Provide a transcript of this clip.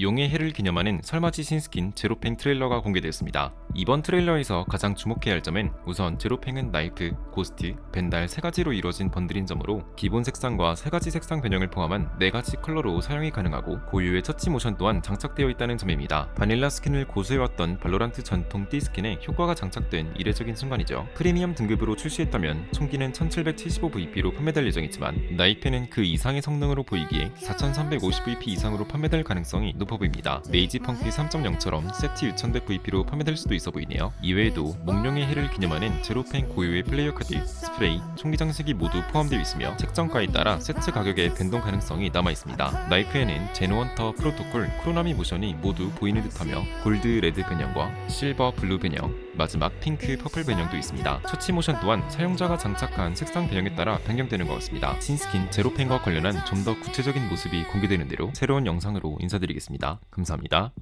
용의 해를 기념하는 설맞이 신스킨 제로팽 트레일러가 공개되었습니다. 이번 트레일러에서 가장 주목해야 할 점은 우선 제로팽은 나이프, 고스트, 벤달 세 가지로 이루어진 번들인 점으로 기본 색상과 세 가지 색상 변형을 포함한 네 가지 컬러로 사용이 가능하고 고유의 터치 모션 또한 장착되어 있다는 점입니다. 바닐라 스킨을 고수해왔던 발로란트 전통 띠 스킨에 효과가 장착된 이례적인 순간이죠. 프리미엄 등급으로 출시했다면 총기는 1775VP로 판매될 예정이지만 나이프는 그 이상의 성능으로 보이기에 4350VP 이상으로 판매될 가능성이 높아 보입니다. 메이지 펑크 3.0처럼 세트 6100VP로 판매될 수도 있어 보이네요. 이외에도 몽룡의 해를 기념하는 제로펜 고유의 플레이어 카드, 스프레이, 총기 장식이 모두 포함되어 있으며 책정가에 따라 세트 가격의 변동 가능성이 남아 있습니다. 나이프에는 제노헌터 프로토콜, 크로나미 모션이 모두 보이는 듯하며 골드 레드 변형과 실버 블루 변형, 마지막 핑크 퍼플 변형도 있습니다. 처치 모션 또한 사용자가 장착한 색상 변형에 따라 변경되는 것 같습니다. 신스킨 제로펜과 관련한 좀 더 구체적인 모습이 공개되는 대로 새로운 영상으로 인사드리겠습니다. 감사합니다.